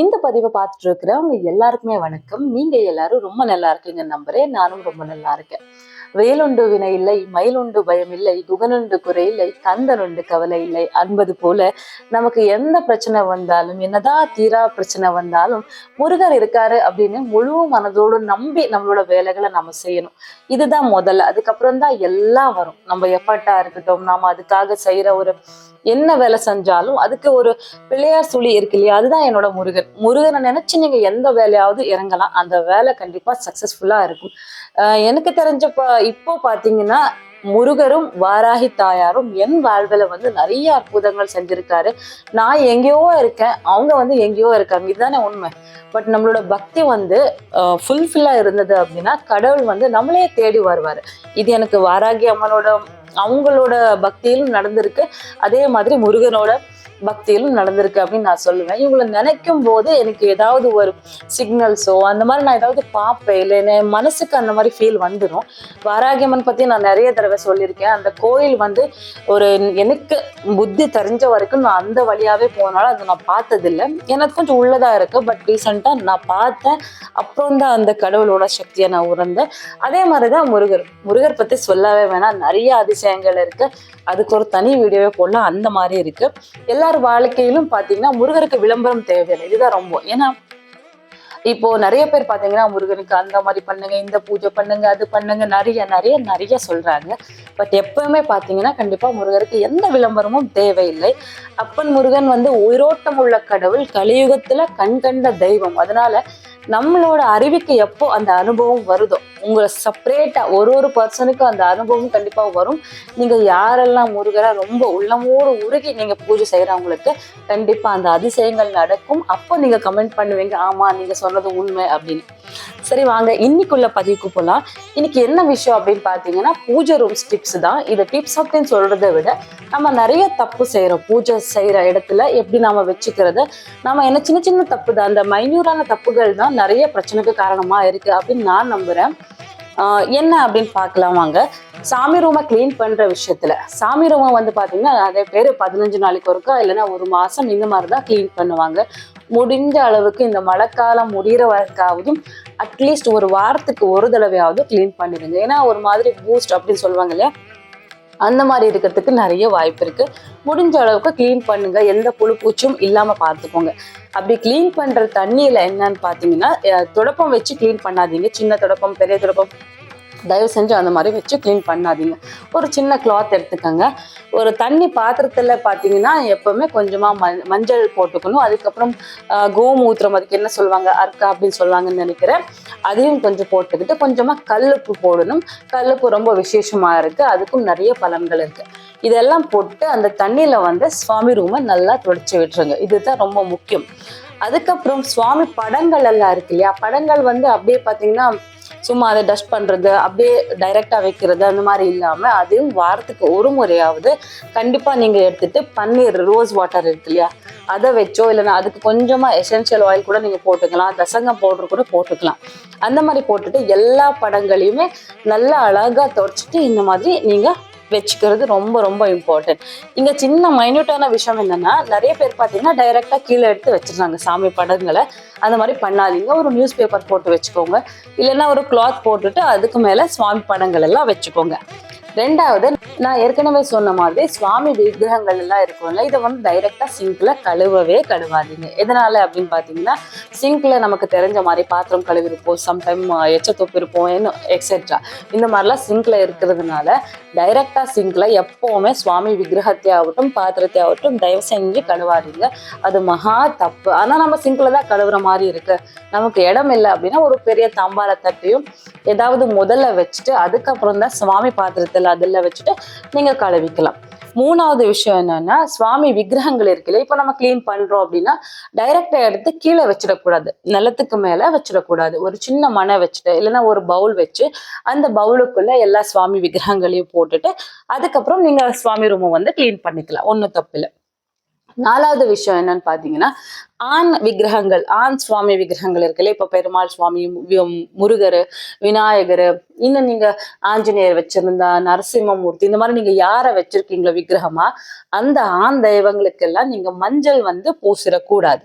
இந்த பதிவை பார்த்துட்டு இருக்கிறவங்க எல்லாருக்குமே வணக்கம். நீங்க எல்லாரும் ரொம்ப நல்லா இருக்கீங்க நம்புறேன். நானும் ரொம்ப நல்லா இருக்கேன். வேலுண்டு வினை இல்லை மயிலுண்டு பயம் இல்லை குகனுண்டு குறை இல்லை கந்தனுண்டு கவலை இல்லை அன்பது போல நமக்கு எந்த பிரச்சனை வந்தாலும் என்னதான் தீரா பிரச்சனை வந்தாலும் முருகர் இருக்காரு அப்படின்னு முழு மனதோடு நம்பி நம்மளோட வேலைகளை நம்ம செய்யணும். இதுதான் முதல்ல அதுக்கப்புறம் தான் எல்லாம் வரும். நம்ம எஃபர்ட்டா இருக்கட்டும் நாம அதுக்காக செய்யற ஒரு என்ன வேலை செஞ்சாலும் அதுக்கு ஒரு பிள்ளையார் சுழி இருக்கு இல்லையா? அதுதான் என்னோட முருகன். முருகனை நினைச்சு நீங்க எந்த வேலையாவது இறங்கலாம். அந்த வேலை கண்டிப்பா சக்சஸ்ஃபுல்லா இருக்கும். ஆஹ் எனக்கு தெரிஞ்ச இப்போ பாத்தீங்கன்னா முருகரும் வாராகி தாயாரும் என் வாழ்வில் வந்து நிறைய அற்புதங்கள் செஞ்சிருக்காரு. நான் எங்கேயோ இருக்கேன். அவங்க வந்து எங்கேயோ இருக்காங்க. இதுதானே உண்மை. பட் நம்மளோட பக்தி வந்து ஃபுல்ஃபில்லாக இருந்தது அப்படின்னா கடவுள் வந்து நம்மளே தேடி வருவார். இது எனக்கு வாராகி அம்மனோட அவங்களோட பக்தியிலும் நடந்திருக்கு. அதே மாதிரி முருகனோட பக்தியிலும் நடந்திருக்கு அப்படின்னு நான் சொல்லுவேன். இவங்களை நினைக்கும் போது எனக்கு ஏதாவது ஒரு சிக்னல்ஸோ அந்த மாதிரி நான் ஏதாவது பார்ப்பேன். இல்லை என் மனசுக்கு அந்த மாதிரி ஃபீல் வந்துடும். வாராகியம்மன் பற்றி நான் நிறைய தடவை சொல்லியிருக்கேன். அந்த கோயில் வந்து ஒரு எனக்கு புத்தி தெரிஞ்ச வரைக்கும் நான் அந்த வழியாவே போனாலும் அதை நான் பார்த்ததில்லை. எனக்கு கொஞ்சம் உள்ளதாக இருக்கு. பட் ரீசெண்டாக நான் பார்த்தேன். அப்புறம் தான் அந்த கடவுளோட சக்தியை நான் உணர்ந்தேன். அதே மாதிரி தான் முருகர். முருகர் பற்றி சொல்லவே வேணாம். நிறைய அதிசயங்கள் இருக்கு. அதுக்கு ஒரு தனி வீடியோவே போடலாம். அந்த மாதிரி இருக்கு. எல்லார் வாழ்க்கையிலும் பார்த்தீங்கன்னா முருகருக்கு விளம்பரம் தேவையில்லை. இதுதான் ரொம்ப. ஏன்னா இப்போ நிறைய பேர் பார்த்தீங்கன்னா முருகனுக்கு அந்த மாதிரி பண்ணுங்க இந்த பூஜை பண்ணுங்க அது பண்ணுங்க நிறைய நிறைய நிறைய சொல்றாங்க. பட் எப்பவுமே பாத்தீங்கன்னா கண்டிப்பா முருகருக்கு எந்த விளம்பரமும் தேவையில்லை. அப்பன் முருகன் வந்து உயிரோட்டம் உள்ள கடவுள் கலியுகத்துல கண்கண்ட தெய்வம். அதனால நம்மளோட அறிவுக்கு எப்போ அந்த அனுபவம் வருதோ உங்களை செப்பரேட்டா ஒரு ஒரு பர்சனுக்கும் அந்த அனுபவம் கண்டிப்பா வரும். நீங்க யாரெல்லாம் முருகரா ரொம்ப உள்ளமோடு உருகி நீங்க பூஜை செய்யறவங்களுக்கு கண்டிப்பா அந்த அதிசயங்கள் நடக்கும். அப்போ நீங்க கமெண்ட் பண்ணுவீங்க ஆமா நீங்க சொன்னது உண்மை அப்படின்னு. சரி வாங்க. இன்னைக்குள்ள பதிவுக்கு போகலாம் இன்னைக்கு என்ன விஷயம் அப்படின்னு பார்த்தீங்கன்னா பூஜை ரூம்ஸ் டிப்ஸ் தான். இது டிப்ஸ் அப்படின்னு சொல்றதை விட நம்ம நிறைய தப்பு செய்யறோம் பூஜை செய்யற இடத்துல எப்படி நாம வச்சுக்கிறது? நாம என்ன சின்ன சின்ன தப்பு தான் அந்த மைன்யூரான தப்புகள் தான் நிறைய பிரச்சனைக்கு காரணமா இருக்கு அப்படின்னு நான் நம்புறேன். ஆஹ் என்ன அப்படின்னு பார்க்கலாம் வாங்க. சாமி ரூமை க்ளீன் பண்ற விஷயத்துல. சாமி ரூமை வந்து பாத்தீங்கன்னா நிறைய பேர் பதினஞ்சு நாளைக்கு ஒருக்கா இல்லைன்னா ஒரு மாசம் இந்த மாதிரி தான் க்ளீன் பண்ணுவாங்க. முடிஞ்ச அளவுக்கு இந்த மழைக்காலம் முடிகிற வரைக்காவதும் அட்லீஸ்ட் ஒரு வாரத்துக்கு ஒரு தடவையாவது க்ளீன் பண்ணிடுங்க. ஏன்னா ஒரு மாதிரி பூஸ்ட் அப்படின்னு சொல்லுவாங்க இல்லையா? அந்த மாதிரி இருக்கிறதுக்கு நிறைய வாய்ப்பு இருக்கு. முடிஞ்ச அளவுக்கு க்ளீன் பண்ணுங்க. எந்த புழு பூச்சும் இல்லாம பார்த்துக்கோங்க. அப்படி க்ளீன் பண்ற தண்ணியில என்னன்னு பாத்தீங்கன்னா துடப்பம் வச்சு க்ளீன் பண்ணாதீங்க. சின்ன துடப்பம் பெரிய துடப்பம். தயவு செஞ்சு அந்த மாதிரி வச்சு க்ளீன் பண்ணாதீங்க. ஒரு சின்ன கிளாத் எடுத்துக்கோங்க. ஒரு தண்ணி பாத்திரத்தில் பார்த்தீங்கன்னா எப்போவுமே கொஞ்சமாக ம- மஞ்சள் போட்டுக்கணும். அதுக்கப்புறம் கோமூத்திரம் அதுக்கு என்ன சொல்லுவாங்க? அர்க்கா அப்படின்னு சொல்லுவாங்கன்னு நினைக்கிறேன். அதையும் கொஞ்சம் போட்டுக்கிட்டு கொஞ்சமாக கல்லுப்பு போடணும். கல்லுப்பு ரொம்ப விசேஷமாக இருக்குது அதுக்கும் நிறைய பலன்கள் இருக்குது இதெல்லாம் போட்டு அந்த தண்ணியில் வந்து சுவாமி ரூமை நல்லா துடைச்சி விட்டுருங்க. இதுதான் ரொம்ப முக்கியம். அதுக்கப்புறம் சுவாமி படங்கள் எல்லாம் இருக்கு இல்லையா? படங்கள் வந்து அப்படியே பார்த்தீங்கன்னா சும்மா அதை டஸ்ட் பண்ணுறது அப்படியே டைரெக்டாக வைக்கிறது அந்த மாதிரி இல்லாமல் அதையும் வாரத்துக்கு ஒரு முறையாவது கண்டிப்பாக நீங்கள் எடுத்துகிட்டு பன்னீர் ரோஸ் வாட்டர் இருக்கு இல்லையா? அதை வச்சோ இல்லைன்னா அதுக்கு கொஞ்சமா எசென்ஷியல் ஆயில் கூட நீங்கள் போட்டுக்கலாம். தசங்கம் பவுடர் கூட போட்டுக்கலாம். அந்த மாதிரி போட்டுட்டு எல்லா படங்களையுமே நல்லா அழகா தொடச்சிட்டு இந்த மாதிரி நீங்கள் வச்சுக்கிறது ரொம்ப ரொம்ப இம்பார்ட்டன்ட் இங்க சின்ன மைன்யூட்டான விஷயம் என்னன்னா நிறைய பேர் பார்த்தீங்கன்னா டைரக்டா கீழே எடுத்து வச்சிருந்தாங்க சாமி படங்களை. அந்த மாதிரி பண்ணாதீங்க. ஒரு நியூஸ் பேப்பர் போட்டு வச்சுக்கோங்க. இல்லைன்னா ஒரு கிளாத் போட்டுட்டு அதுக்கு மேல சுவாமி படங்கள் எல்லாம் வச்சுக்கோங்க. ரெண்டாவது நான் ஏற்கனவே சொன்ன மாதிரி சுவாமி விக்கிரகங்கள் எல்லாம் இருக்கும்ல இதை வந்து டைரக்டா சிங்க்ல கழுவவே கழுவாதீங்க. எதனால அப்படின்னு பாத்தீங்கன்னா சிங்க்ல நமக்கு தெரிஞ்ச மாதிரி பாத்திரம் கழுவிருப்போம் சம்டைம் எச்ச தொப்பு இருப்போம் எக்ஸெட்ரா இந்த மாதிரிலாம் சிங்க்ல இருக்கிறதுனால டைரக்டா சிங்க்ல எப்பவுமே சுவாமி விக்கிரகத்தை ஆகட்டும் பாத்திரத்தை ஆகட்டும் தயவு செஞ்சு கழுவாதீங்க. அது மகா தப்பு. ஆனா நம்ம சிங்க்ல தான் கழுவுற மாதிரி இருக்கு. நமக்கு இடம் இல்லை அப்படின்னா ஒரு பெரிய தாம்பால தட்டையும் ஏதாவது முதல்ல வச்சுட்டு அதுக்கப்புறம் தான் சுவாமி பாத்திரத்தில் அதில் வச்சுட்டு நீங்க கழுவிக்கலாம். மூணாவது விஷயம் என்னன்னா சுவாமி விக்கிரகங்கள் இருக்குல்ல இப்போ நம்ம கிளீன் பண்றோம் அப்படின்னா டைரக்டா எடுத்து கீழே வச்சிடக்கூடாது. நிலத்துக்கு மேல வச்சிடக்கூடாது. ஒரு சின்ன மனை வச்சுட்டு இல்லைன்னா ஒரு பவுல் வச்சு அந்த பவுலுக்குள்ள எல்லா சுவாமி விக்கிரகங்களையும் போட்டுட்டு அதுக்கப்புறம் நீங்க சுவாமி ரூமை வந்து கிளீன் பண்ணிக்கலாம். ஒன்றும் தப்பில்லை. நாலாவது விஷயம் என்னன்னு பாத்தீங்கன்னா ஆண் விக்கிரகங்கள் ஆண் சுவாமி விக்கிரகங்கள் இருக்குல்ல இப்ப பெருமாள் சுவாமி முருகர் விநாயகர் இன்னும் நீங்க ஆஞ்சநேயர் வச்சிருந்தா நரசிம்மமூர்த்தி இந்த மாதிரி நீங்க யாரை வச்சிருக்கீங்களோ விக்கிரகமா அந்த ஆண் தெய்வங்களுக்கெல்லாம் நீங்க மஞ்சள் வந்து பூசிடக்கூடாது.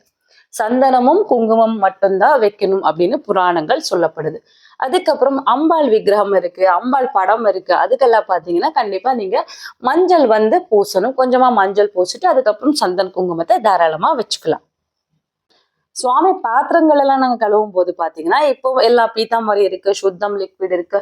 சந்தனமும் குங்குமம் மட்டும்தான் வைக்கணும் அப்படின்னு புராணங்கள் சொல்லப்படுது. அதுக்கப்புறம் அம்பாள் விக்கிரகம் இருக்கு அம்பாள் படம் இருக்கு. அதுக்கெல்லாம் பார்த்தீங்கன்னா கண்டிப்பா நீங்க மஞ்சள் வந்து பூசணும். கொஞ்சமா மஞ்சள் பூசிட்டு அதுக்கப்புறம் சந்தன குங்குமத்தை தாராளமா வச்சுக்கலாம். சுவாமி பாத்திரங்கள் எல்லாம் நாங்க கழுவும் போது பாத்தீங்கன்னா இப்போ எல்லா பீத்தாம்பரி இருக்கு சுத்தம் லிக்விட் இருக்கு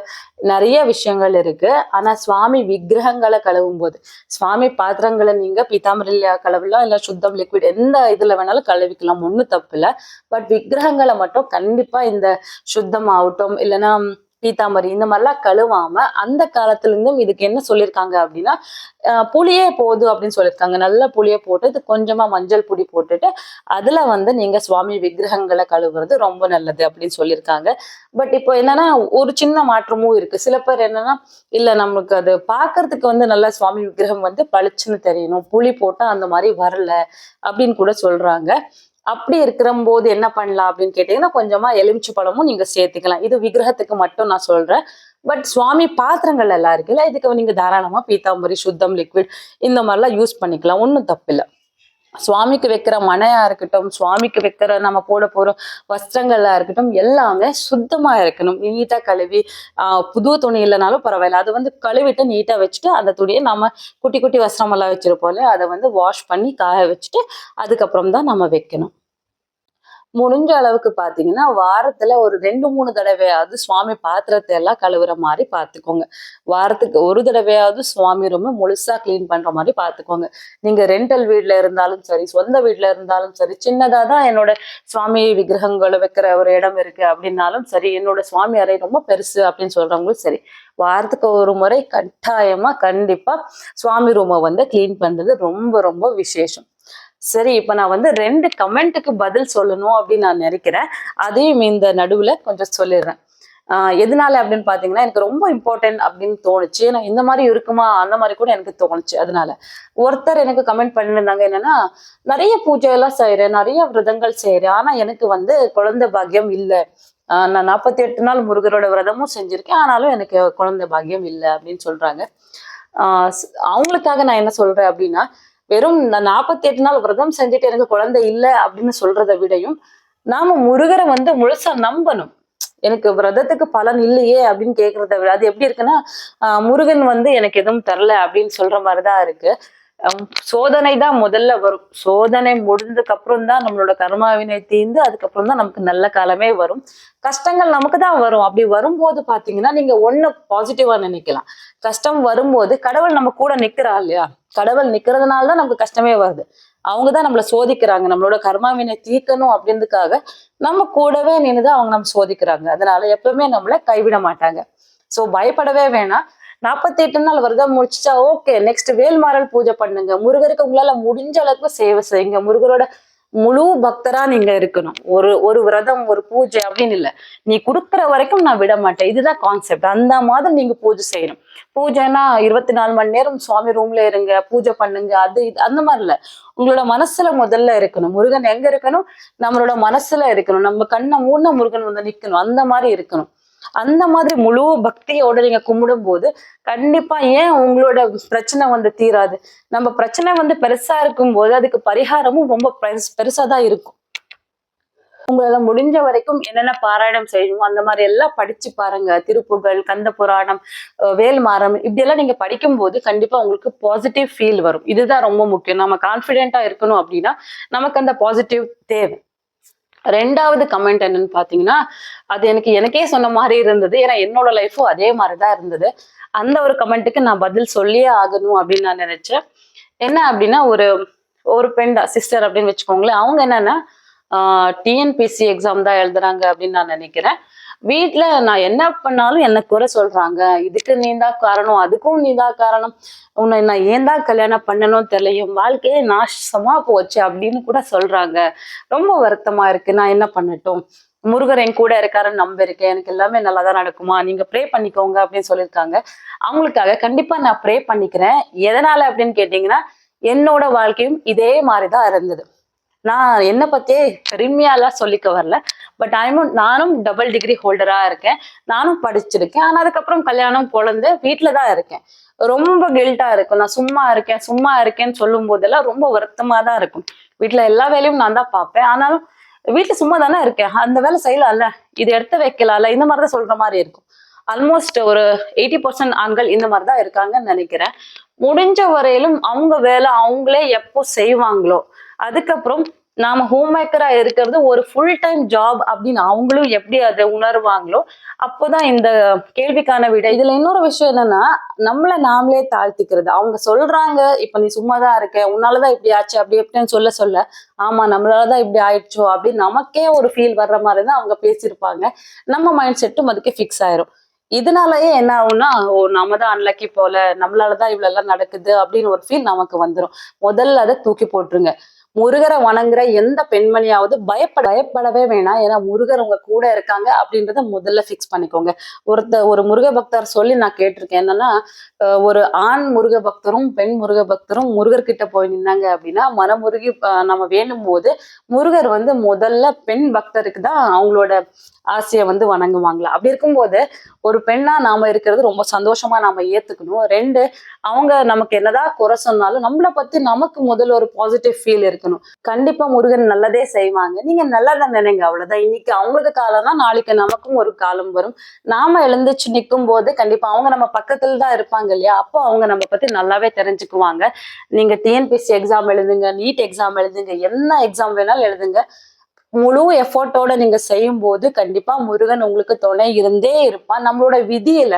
நிறைய விஷயங்கள் இருக்கு. ஆனா சுவாமி விக்கிரகங்களை கழுவும் போது சுவாமி பாத்திரங்களை நீங்க பீத்தாம்பரியில கழுவலாம் இல்ல சுத்தம் லிக்விட் எந்த இதுல வேணாலும் கழுவிக்கலாம் ஒண்ணும் தப்பு இல்ல. பட் விக்கிரகங்களை மட்டும் கண்டிப்பா இந்த சுத்தம் ஆகட்டும் இல்லைன்னா பீத்தாம்பரி இந்த மாதிரிலாம் கழுவாம அந்த காலத்துல இருந்தும் இதுக்கு என்ன சொல்லியிருக்காங்க அப்படின்னா புளியே போதும் அப்படின்னு சொல்லியிருக்காங்க நல்ல புளியை போட்டு இது கொஞ்சமா மஞ்சள் பொடி போட்டுட்டு அதுல வந்து நீங்க சுவாமி விக்கிரகங்களை கழுவுறது ரொம்ப நல்லது அப்படின்னு சொல்லியிருக்காங்க பட் இப்போ என்னன்னா ஒரு சின்ன மாற்றமும் இருக்கு. சில பேர் என்னன்னா இல்ல நமக்கு அது பாக்குறதுக்கு வந்து நல்ல சுவாமி விக்கிரகம் வந்து பளிச்சுன்னு தெரியணும். புளி போட்டா அந்த மாதிரி வரல அப்படின்னு கூட சொல்றாங்க. அப்படி இருக்கிற போது என்ன பண்ணலாம் அப்படின்னு கேட்டீங்கன்னா கொஞ்சமா எலுமிச்சை பழமும் நீங்க சேர்த்துக்கலாம். இது விக்கிரகத்துக்கு மட்டும் நான் சொல்றேன். பட் சுவாமி பாத்திரங்கள் எல்லாம் இருக்குல்ல இதுக்கு நீங்க தாராளமா பீத்தாம்பரி சுத்தம் லிக்விட் இந்த மாதிரிலாம் யூஸ் பண்ணிக்கலாம். ஒன்றும் தப்பில்லை சுவாமிக்கு வைக்கிற மனையா இருக்கட்டும் சுவாமிக்கு வைக்கிற நம்ம போட போற வஸ்திரங்களா இருக்கட்டும் எல்லாமே சுத்தமா இருக்கணும். நீட்டா கழுவி ஆஹ் புது துணி இல்லைனாலும் பரவாயில்ல. அதை வந்து கழுவிட்டு நீட்டா வச்சுட்டு அந்த துணியை நம்ம குட்டி குட்டி வஸ்திரம் எல்லாம் வச்சிருப்போம்ல அதை வந்து வாஷ் பண்ணி காய வச்சுட்டு அதுக்கப்புறம் தான் நம்ம வைக்கணும். முடிஞ்ச அளவுக்கு பார்த்தீங்கன்னா வாரத்துல ஒரு ரெண்டு மூணு தடவையாவது சுவாமி பாத்திரத்தை எல்லாம் கழுவுற மாதிரி பார்த்துக்கோங்க வாரத்துக்கு ஒரு தடவையாவது சுவாமி ரொம்ப முழுசா க்ளீன் பண்ற மாதிரி பார்த்துக்கோங்க நீங்க ரெண்டல் வீட்ல இருந்தாலும் சரி சொந்த வீட்டில் இருந்தாலும் சரி சின்னதா தான் என்னோட சுவாமி விக்கிரகங்களை வைக்கிற ஒரு இடம் இருக்கு அப்படின்னாலும் சரி என்னோட சுவாமி அறை ரொம்ப பெருசு அப்படின்னு சொல்றவங்களும் சரி வாரத்துக்கு ஒரு முறை கட்டாயமா கண்டிப்பா சுவாமி ரூமை வந்து க்ளீன் பண்றது ரொம்ப ரொம்ப விசேஷம். சரி இப்ப நான் வந்து ரெண்டு கமெண்ட்டுக்கு பதில் சொல்லணும் அப்படின்னு நான் நினைக்கிறேன். அதையும் இந்த நடுவுல கொஞ்சம் சொல்லிடுறேன். ஆஹ் எதனால அப்படின்னு பாத்தீங்கன்னா எனக்கு ரொம்ப இம்பார்ட்டன்ட் அப்படின்னு தோணுச்சு. ஏன்னா இந்த மாதிரி இருக்குமா? அந்த மாதிரி கூட எனக்கு தோணுச்சு. அதனால ஒருத்தர் எனக்கு கமெண்ட் பண்ணியிருந்தாங்க என்னன்னா நிறைய பூஜை எல்லாம் செய்யறேன் நிறைய விரதங்கள் செய்யறேன் ஆனா எனக்கு வந்து குழந்தை பாக்கியம் இல்லை. ஆஹ் நான் நாற்பத்தி எட்டு நாள் முருகரோட விரதமும் செஞ்சிருக்கேன். ஆனாலும் எனக்கு குழந்தை பாக்கியம் இல்லை. அப்படின்னு சொல்றாங்க. ஆஹ் அவங்களுக்காக நான் என்ன சொல்றேன் அப்படின்னா வெறும் நாற்பத்தி எட்டு நாள் விரதம் செஞ்சுட்டு எனக்கு குழந்தை இல்லை அப்படின்னு சொல்றதை விடையும் நாம முருகரை வந்து முழுசா நம்பணும். எனக்கு விரதத்துக்கு பலன் இல்லையே அப்படின்னு கேக்குறத விட அது எப்படி இருக்குன்னா முருகன் வந்து எனக்கு எதுவும் தரல அப்படின்னு சொல்ற மாதிரிதான் இருக்கு. சோதனை தான் முதல்ல வரும். சோதனை முடிஞ்சதுக்கு அப்புறம் தான் நம்மளோட கர்மாவினை தீர்ந்து அதுக்கப்புறம் தான் நமக்கு நல்ல காலமே வரும். கஷ்டங்கள் நமக்கு தான் வரும். அப்படி வரும்போது பாத்தீங்கன்னா நீங்க ஒண்ணு பாசிட்டிவா நினைக்கலாம். கஷ்டம் வரும்போது கடவுள் நம்ம கூட நிக்கிறா இல்லையா? கடவுள் நிக்கிறதுனால தான் நமக்கு கஷ்டமே வருது. அவங்க தான் நம்மள சோதிக்கிறாங்க. நம்மளோட கர்மாவினை தீர்க்கணும் அப்படின்றதுக்காக நம்ம கூடவே நின்னுதான் அவங்க நம்ம சோதிக்கிறாங்க. அதனால எப்பவுமே நம்மளை கைவிட மாட்டாங்க. சோ பயப்படவே வேணாம். நாற்பத்தி எட்டு நாள் வருதா முடிச்சுச்சா ஓகே நெக்ஸ்ட் வேல்மாறல் பூஜை பண்ணுங்க. முருகருக்கு உங்களால முடிஞ்ச அளவுக்கு சேவை செய்யுங்க. முருகரோட முழு பக்தரா நீங்க இருக்கணும். ஒரு ஒரு விரதம் ஒரு பூஜை அப்படின்னு இல்ல. நீ கொடுக்குற வரைக்கும் நான் விட மாட்டேன். இதுதான் கான்செப்ட் அந்த மாதிரி நீங்க பூஜை செய்யணும். பூஜைனா இருபத்தி நாலு மணி நேரம் சுவாமி ரூம்ல இருங்க பூஜை பண்ணுங்க அது இது அந்த மாதிரி இல்ல. உங்களோட மனசுல முதல்ல இருக்கணும். முருகன் எங்க இருக்கணும்? நம்மளோட மனசுல இருக்கணும். நம்ம கண்ணை மூண முருகன் வந்து நிக்கணும். அந்த மாதிரி இருக்கணும். அந்த மாதிரி முழு பக்தியோட நீங்க கும்பிடும் போது கண்டிப்பா ஏன் உங்களோட பிரச்சனை வந்து தீராது? நம்ம பிரச்சனை வந்து பெருசா இருக்கும் போது அதுக்கு பரிகாரமும் ரொம்ப பெருசு பெருசா தான் இருக்கும். உங்களால முடிஞ்ச வரைக்கும் என்னென்ன பாராயணம் செய்யணுமோ அந்த மாதிரி எல்லாம் படிச்சு பாருங்க. திருப்புகழ் கந்த புராணம் வேல்மாரம் இப்படி எல்லாம் நீங்க படிக்கும் போது கண்டிப்பா உங்களுக்கு பாசிட்டிவ் ஃபீல் வரும். இதுதான் ரொம்ப முக்கியம். நம்ம கான்பிடென்ட்டா இருக்கணும் அப்படின்னா நமக்கு அந்த பாசிட்டிவ் தேவை. ரெண்டாவது கமெண்ட் என்னன்னு பாத்தீங்கன்னா அது எனக்கு எனக்கே சொன்ன மாதிரி இருந்தது. ஏன்னா என்னோட லைஃபும் அதே மாதிரிதான் இருந்தது. அந்த ஒரு கமெண்ட்டுக்கு நான் பதில் சொல்லியே ஆகணும் அப்படின்னு நான் நினைச்சேன். என்ன அப்படின்னா ஒரு ஒரு பெண் சிஸ்டர் அப்படின்னு வச்சுக்கோங்களேன். அவங்க என்னன்னா டிஎன்பிசி எக்ஸாம் தான் எழுதுறாங்க அப்படின்னு நான் நினைக்கிறேன். வீட்ல நான் என்ன பண்ணாலும் என்ன குறை சொல்றாங்க. இதுக்கு நீ தான் காரணம் அதுக்கும் நீ தான் காரணம். உன்னை நான் ஏன் தான் கல்யாணம் பண்ணணும் தெரியலையும் வாழ்க்கையே நாசமா போச்சு அப்படின்னு கூட சொல்றாங்க. ரொம்ப வருத்தமா இருக்கு. நான் என்ன பண்ணட்டும்? முருகர் என் கூட இருக்காருன்னு நம்பியிருக்கேன் எனக்கு எல்லாமே நல்லா தான் நடக்குமா? நீங்க ப்ரே பண்ணிக்கோங்க அப்படின்னு சொல்லியிருக்காங்க. அவங்களுக்காக கண்டிப்பா நான் ப்ரே பண்ணிக்கிறேன். எதனால அப்படின்னு கேட்டீங்கன்னா என்னோட வாழ்க்கையும் இதே மாதிரிதான் இருந்தது. நான் என்ன பத்தியே பெருமையாலாம் சொல்லிக்க வரல. பட் ஐமும் நானும் டபுள் டிகிரி ஹோல்டரா இருக்கேன். நானும் படிச்சிருக்கேன். ஆனா அதுக்கப்புறம் கல்யாணம் குழந்தை வீட்டில் தான் இருக்கேன். ரொம்ப கில்ட்டா இருக்கும். நான் சும்மா இருக்கேன் சும்மா இருக்கேன்னு சொல்லும் போதெல்லாம் ரொம்ப வருத்தமா தான் இருக்கும். வீட்டில் எல்லா வேலையும் நான் தான் பார்ப்பேன். ஆனாலும் வீட்டுல சும்மா தானே இருக்கேன். அந்த வேலை செய்யலாம்ல. இது எடுத்து வைக்கலாம்ல. இந்த மாதிரி தான் சொல்ற மாதிரி இருக்கும். ஆல்மோஸ்ட் ஒரு எயிட்டி பர்சன்ட் ஆண்கள் இந்த மாதிரி தான் இருக்காங்கன்னு நினைக்கிறேன். முடிஞ்ச வரையிலும் அவங்க வேலை அவங்களே எப்போ செய்வாங்களோ அதுக்கப்புறம் நாம ஹோம் மேக்கரா இருக்கிறது ஒரு ஃபுல் டைம் ஜாப் அப்படின்னு அவங்களும் எப்படி அதை உணர்வாங்களோ அப்போதான் இந்த கேள்விக்கான விட. இதுல இன்னொரு விஷயம் என்னன்னா நம்மள நாமளே தாழ்த்திக்கிறது. அவங்க சொல்றாங்க இப்ப நீ சும்மா தான் இருக்க உன்னாலதான் இப்படி ஆச்சு அப்படி எப்படின்னு சொல்ல சொல்ல ஆமா நம்மளாலதான் இப்படி ஆயிடுச்சோ அப்படின்னு நமக்கே ஒரு ஃபீல் வர்ற மாதிரி தான் அவங்க பேசியிருப்பாங்க. நம்ம மைண்ட் செட்டும் அதுக்கு ஃபிக்ஸ் ஆயிரும். இதனாலயே என்ன ஆகும்னா ஓ நம்ம தான் அன்லக்கி போல நம்மளாலதான் இவ்வளவு எல்லாம் நடக்குது அப்படின்னு ஒரு ஃபீல் நமக்கு வந்துடும் முதல்ல அதை தூக்கி போட்டுருங்க. முருகரை வணங்குற எந்த பெண்மணியாவது பயப்பட பயப்படவே வேணாம். ஏன்னா முருகர் உங்க கூட இருக்காங்க அப்படின்றத முதல்ல ஃபிக்ஸ் பண்ணிக்கோங்க. ஒருத்த ஒரு முருக பக்தர் சொல்லி நான் கேட்டிருக்கேன். என்னன்னா ஒரு ஆண் முருக பக்தரும் பெண் முருக பக்தரும் முருகர்கிட்ட போய் நின்னாங்க அப்படின்னா மனமுருகி நம்ம வேணும் போது முருகர் வந்து முதல்ல பெண் பக்தருக்கு தான் அவங்களோட ஆசையை வந்து வணங்குவாங்களா. அப்படி இருக்கும்போது ஒரு பெண்ணா நாம இருக்கிறது ரொம்ப சந்தோஷமா நாம ஏத்துக்கணும். ரெண்டு அவங்க நமக்கு என்னதான் குறை சொன்னாலும் நம்மளை பத்தி நமக்கு முதல்ல ஒரு பாசிட்டிவ் ஃபீல் இருக்கணும். கண்டிப்பா முருகன் நல்லதே செய்வாங்க. நீங்க நல்லதை நினைங்க அவ்வளவுதான். இன்னைக்கு அவங்களுக்கு காலம் தான் நாளைக்கு நமக்கும் ஒரு காலம் வரும். நாம எழுந்துச்சு நிற்கும் போது கண்டிப்பா அவங்க நம்ம பக்கத்துல தான் இருப்பாங்க இல்லையா? அப்போ அவங்க நம்ம பத்தி நல்லாவே தெரிஞ்சுக்குவாங்க. நீங்க டிஎன்பிஎஸ்சி எக்ஸாம் எழுதுங்க நீட் எக்ஸாம் எழுதுங்க என்ன எக்ஸாம் வேணாலும் எழுதுங்க. முழு எஃபோர்ட்டோட நீங்க செய்யும் போது கண்டிப்பா முருகன் உங்களுக்கு துணை இருந்தே இருப்பான். நம்மளோட விதியில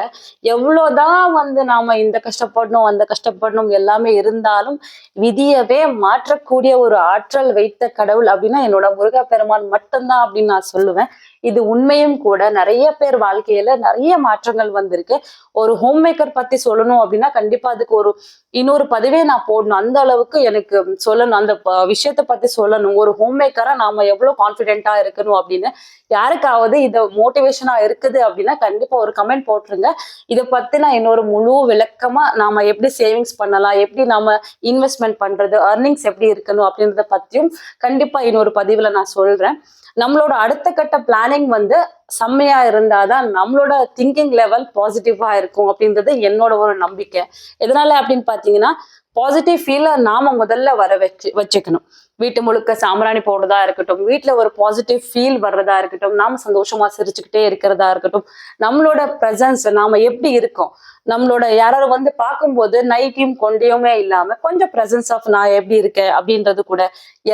எவ்வளவுதான் வந்து நாம இந்த கஷ்டப்படணும் அந்த கஷ்டப்படணும் எல்லாமே இருந்தாலும் விதியவே மாற்றக்கூடிய ஒரு ஆற்றல் வைத்த கடவுள் அப்படின்னா என்னோட முருகப்பெருமான் மட்டும்தான் அப்படின்னு நான் சொல்லுவேன். இது உண்மையும் கூட நிறைய பேர் வாழ்க்கையில நிறைய மாற்றங்கள் வந்திருக்கு. ஒரு ஹோம் மேக்கர் பத்தி சொல்லணும் அப்படின்னா கண்டிப்பா அதுக்கு ஒரு இன்னொரு பதிவே நான் போடணும். அந்த அளவுக்கு எனக்கு சொல்லணும். அந்த ப- விஷயத்தை பத்தி சொல்லணும். ஒரு ஹோம் மேக்கரா நாம எவ்வளவு கான்பிடென்ட்டா இருக்கணும் அப்படின்னு. யாருக்காவது இதை மோட்டிவேஷனா இருக்குது அப்படின்னா கண்டிப்பா ஒரு கமெண்ட் போட்டுருங்க. இதை பத்தி நான் இன்னொரு முழு விளக்கமா நாம எப்படி சேவிங்ஸ் பண்ணலாம்? எப்படி நாம இன்வெஸ்ட்மெண்ட் பண்றது? அர்னிங்ஸ் எப்படி இருக்கணும் அப்படின்றத பத்தியும் கண்டிப்பா இன்னொரு பதிவுல நான் சொல்றேன். நம்மளோட அடுத்த கட்ட பிளான் பிளானிங் வந்து செம்மையா இருந்தாதான் நம்மளோட திங்கிங் லெவல் பாசிட்டிவா இருக்கும் அப்படின்றது என்னோட ஒரு நம்பிக்கை. எதனால அப்படின்னு பாத்தீங்கன்னா பாசிட்டிவ் ஃபீலை நாம முதல்ல வர வச்சு வச்சுக்கணும். வீட்டு முழுக்க சாம்பிராணி போடுறதா இருக்கட்டும் வீட்டில் ஒரு பாசிட்டிவ் ஃபீல் வர்றதா இருக்கட்டும் நாம சந்தோஷமா சிரிச்சுக்கிட்டே இருக்கிறதா இருக்கட்டும் நம்மளோட ப்ரெசன்ஸ் நாம எப்படி இருக்கோம் நம்மளோட யாராவது வந்து பார்க்கும்போது நைட்டியும் கொண்டையுமே இல்லாம கொஞ்சம் ப்ரெசன்ஸ் ஆஃப் நான் எப்படி இருக்கேன் அப்படின்றது கூட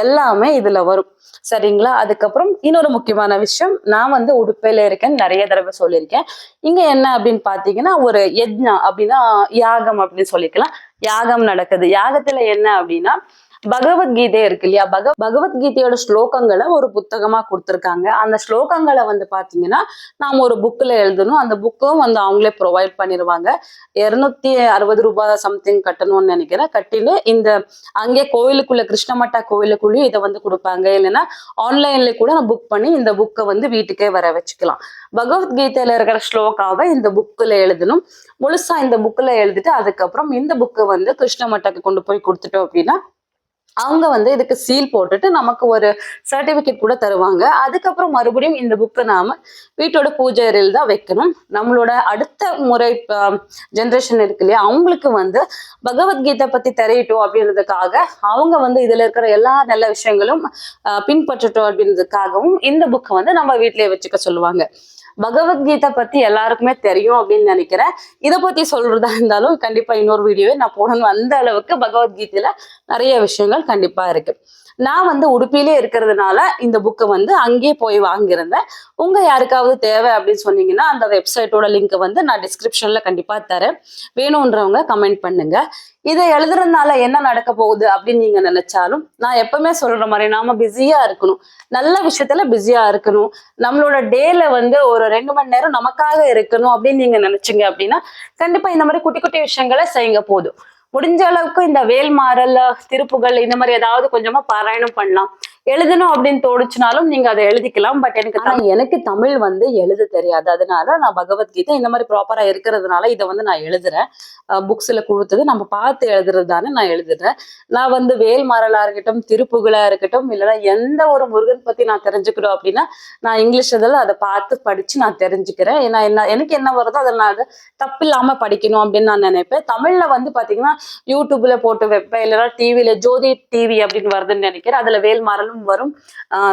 எல்லாமே இதுல வரும். சரிங்களா? அதுக்கப்புறம் இன்னொரு முக்கியமான விஷயம் நான் வந்து உடுப்பையில இருக்கேன்னு நிறைய தடவை சொல்லியிருக்கேன். இங்க என்ன அப்படின்னு பாத்தீங்கன்னா ஒரு யஜ்னா அப்படின்னா யாகம் அப்படின்னு சொல்லிக்கலாம். யாகம் நடக்குது. யாகத்துல என்ன அப்படின்னா பகவத்கீதை இருக்கு இல்லையா? பக பகவத்கீதையோட ஸ்லோகங்களை ஒரு புத்தகமா கொடுத்துருக்காங்க. அந்த ஸ்லோகங்களை வந்து பாத்தீங்கன்னா நாம ஒரு புக்ல எழுதணும். அந்த புக்கும் வந்து அவங்களே ப்ரொவைட் பண்ணிடுவாங்க இருநூத்தி அறுபது ரூபாய் சம்திங் கட்டணும்னு நினைக்கிறேன். கட்டினு இந்த அங்கே கோயிலுக்குள்ள கிருஷ்ணமட்டா கோயிலுக்குள்ளேயும் இதை வந்து கொடுப்பாங்க. இல்லைன்னா ஆன்லைன்ல கூட நான் புக் பண்ணி இந்த புக்கை வந்து வீட்டுக்கே வர வச்சுக்கலாம். பகவத்கீதையில இருக்கிற ஸ்லோகாவை இந்த புக்கில் எழுதணும். முழுசா இந்த புக்கில் எழுதிட்டு அதுக்கப்புறம் இந்த புக்கை வந்து கிருஷ்ணமட்டாக்கு கொண்டு போய் கொடுத்துட்டோம் அப்படின்னா அவங்க வந்து இதுக்கு சீல் போட்டுட்டு நமக்கு ஒரு சர்டிபிகேட் கூட தருவாங்க. அதுக்கப்புறம் மறுபடியும் இந்த புக்கை நாம வீட்டோட பூஜை அறையில் தான் வைக்கணும். நம்மளோட அடுத்த முறை ஜென்ரேஷன் இருக்கு இல்லையா அவங்களுக்கு வந்து பகவத்கீதை பத்தி தெரியட்டும் அப்படின்றதுக்காக அவங்க வந்து இதுல இருக்கிற எல்லா நல்ல விஷயங்களும் பின்பற்றட்டும் அப்படின்றதுக்காகவும் இந்த புக்கை வந்து நம்ம வீட்டிலேயே வச்சுக்க சொல்லுவாங்க. பகவத்கீதை பத்தி எல்லாருக்குமே தெரியும் அப்படின்னு நினைக்கிறேன். இதை பத்தி சொல்றதா இருந்தாலும் கண்டிப்பா இன்னொரு வீடியோவே நான் போடணும் அந்த அளவுக்கு பகவத்கீதையில நிறைய விஷயங்கள் கண்டிப்பா இருக்கு. நான் வந்து உடுப்பிலே இருக்கிறதுனால இந்த புக்கை வந்து அங்கேயே போய் வாங்கியிருந்தேன். உங்க யாருக்காவது தேவை அப்படின்னு சொன்னீங்கன்னா அந்த வெப்சைட்டோட லிங்க் வந்து நான் டிஸ்கிரிப்ஷன்ல கண்டிப்பா தரேன். வேணுன்றவங்க கமெண்ட் பண்ணுங்க. இதை எழுதுறதுனால என்ன நடக்க போகுது அப்படின்னு நீங்க நினைச்சாலும் நான் எப்பவுமே சொல்ற மாதிரி நாம பிஸியா இருக்கணும். நல்ல விஷயத்துல பிஸியா இருக்கணும். நம்மளோட டேல வந்து ஒரு ரெண்டு மணி நேரம் நமக்காக இருக்கணும் அப்படின்னு நீங்க நினைச்சீங்க அப்படின்னா கண்டிப்பா இந்த மாதிரி குட்டி குட்டி விஷயங்களை செய்யுங்க போதும். முடிஞ்ச அளவுக்கு இந்த வேல்மாறல் திருப்புகள் இந்த மாதிரி ஏதாவது கொஞ்சமா பாராயணம் பண்ணலாம். எழுதணும் அப்படின்னு தோணுச்சுனாலும் நீங்க அதை எழுதிக்கலாம். பட் எனக்கு எனக்கு தமிழ் வந்து எழுத தெரியாது. அதனால நான் பகவத்கீதை இந்த மாதிரி ப்ராப்பரா இருக்கிறதுனால இதை வந்து நான் எழுதுறேன். புக்ஸ்ல கொடுத்தது நம்ம பார்த்து எழுதுறது தானே நான் எழுதுறேன். நான் வந்து வேல்மாறலா இருக்கட்டும் திருப்புகளா இருக்கட்டும் இல்லைன்னா எந்த ஒரு முருகன் பத்தி நான் தெரிஞ்சுக்கணும் அப்படின்னா நான் இங்கிலீஷ் இதில் அதை பார்த்து படிச்சு நான் தெரிஞ்சுக்கிறேன். ஏன்னா என்ன எனக்கு என்ன வருதோ அதை நான் அதை தப்பில்லாம படிக்கணும் அப்படின்னு நான் நினைப்பேன். தமிழ்ல வந்து பாத்தீங்கன்னா யூடியூப்ல போட்டு வைப்பேன். இல்லைன்னா டிவியில ஜோதி டிவி அப்படின்னு வருதுன்னு நினைக்கிறேன். அதுல வேல்மாறலும் வரும்.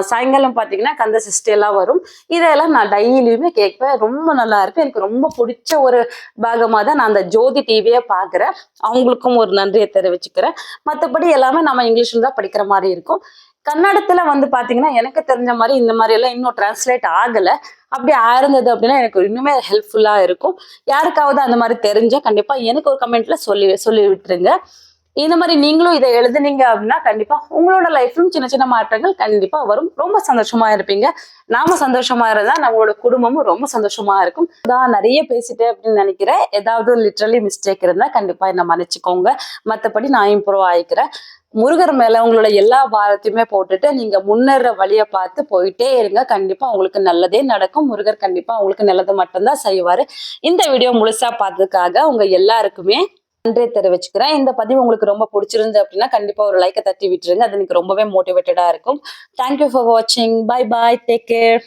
சாயங்காலம் பாத்தீங்கன்னா கந்த சிஸ்டி எல்லாம் வரும். இதெல்லாம் நான் டெய்லியுமே கேட்பேன். ரொம்ப நல்லா இருக்கு. எனக்கு ரொம்ப பிடிச்ச ஒரு பாகமா தான் நான் அந்த ஜோதி டிவியை பாக்குறேன். அவங்களுக்கும் ஒரு நன்றியை தெரிவிச்சுக்கிறேன். மற்றபடி எல்லாமே நம்ம இங்கிலீஷ்ல தான் படிக்கிற மாதிரி இருக்கும். கன்னடத்துல வந்து பாத்தீங்கன்னா எனக்கு தெரிஞ்ச மாதிரி இந்த மாதிரி எல்லாம் இன்னும் டிரான்ஸ்லேட் ஆகல. அப்படி ஆயிருந்தது அப்படின்னா எனக்கு இன்னுமே ஹெல்ப்ஃபுல்லா இருக்கும். யாருக்காவது அந்த மாதிரி தெரிஞ்சா கண்டிப்பா எனக்கு ஒரு கமெண்ட்ல சொல்லி சொல்லி விட்டுருங்க இந்த மாதிரி நீங்களும் இதை எழுதுனீங்க அப்படின்னா கண்டிப்பா உங்களோட லைஃப்லும் சின்ன சின்ன மாற்றங்கள் கண்டிப்பா வரும். ரொம்ப சந்தோஷமா இருப்பீங்க. நாம சந்தோஷமா இருந்தா நம்மளோட குடும்பமும் ரொம்ப சந்தோஷமா இருக்கும். நான் நிறைய பேசிட்டேன் அப்படின்னு நினைக்கிறேன். ஏதாவது லிட்ரலி மிஸ்டேக் இருந்தா கண்டிப்பா என்ன மன்னிச்சுக்கோங்க. மத்தபடி நான் இம்ப்ரூவ் ஆயிக்கிறேன். முருகர் மேல உங்களோட எல்லா பாரத்தையுமே போட்டுட்டு நீங்க முன்னேற வழியை பார்த்து போயிட்டே இருங்க. கண்டிப்பா உங்களுக்கு நல்லதே நடக்கும். முருகர் கண்டிப்பா உங்களுக்கு நல்லது மட்டும்தான் செய்வாரு. இந்த வீடியோ முழுசா பார்த்ததுக்காக உங்க எல்லாருக்குமே நன்றி தெரிவிச்சுக்கிறேன். இந்த பதிவு உங்களுக்கு ரொம்ப பிடிச்சிருந்து அப்படின்னா கண்டிப்பா ஒரு லைக்கை தட்டி விட்டுருங்க. அது எனக்கு ரொம்பவே மோட்டிவேட்டடா இருக்கும். தேங்க்யூ ஃபார் வாட்சிங் பை பாய் டேக் கேர்